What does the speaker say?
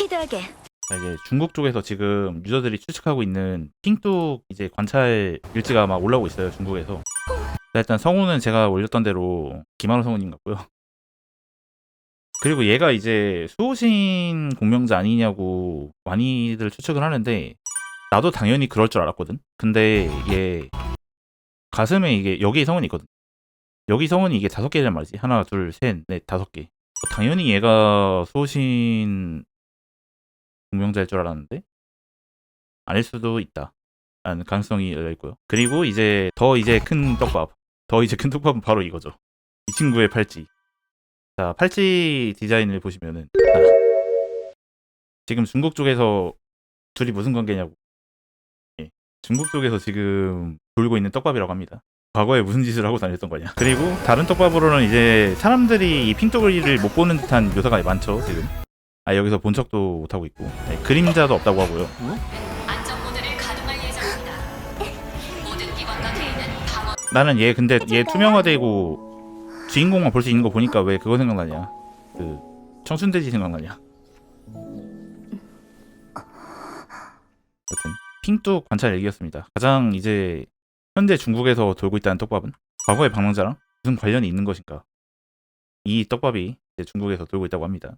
스피드하게. 자, 이제 중국 쪽에서 지금 유저들이 추측하고 있는 핑뚝 이제 관찰 일지가 막 올라오고 있어요 중국에서. 자, 일단 성우는 제가 올렸던 대로 김한호 성우님 같고요. 그리고 얘가 이제 수호신 공명자 아니냐고 많이들 추측을 하는데 나도 당연히 그럴 줄 알았거든. 근데 얘 가슴에 이게 여기 성운이 있거든. 여기 성운이 이게 다섯 개란 말이지. 하나, 둘, 셋, 넷, 다섯 개. 당연히 얘가 수호신 공명자일 줄 알았는데 아닐 수도 있다. 라는 가능성이 열려 있고요. 그리고 이제 더 이제 큰 떡밥, 더 이제 큰 떡밥은 바로 이거죠. 이 친구의 팔찌. 자, 팔찌 디자인을 보시면은 아, 지금 중국 쪽에서 둘이 무슨 관계냐고. 예, 중국 쪽에서 지금 돌고 있는 떡밥이라고 합니다. 과거에 무슨 짓을 하고 다녔던 거냐. 그리고 다른 떡밥으로는 이제 사람들이 이 핑떡이를 못 보는 듯한 묘사가 많죠, 지금. 아, 여기서 본 척도 못하고 있고. 네, 그림자도 없다고 하고요. 안전 모드를 가동할 예정입니다. 모든 기관과 개인은 방어 나는 얘 근데 얘 투명화되고 주인공만 볼 수 있는 거 보니까 왜 그거 생각나냐. 그 청춘돼지 생각나냐. 여튼 핑뚝 관찰 얘기였습니다. 가장 이제 현재 중국에서 돌고 있다는 떡밥은 과거의 방랑자랑 무슨 관련이 있는 것인가? 이 떡밥이 이제 중국에서 돌고 있다고 합니다.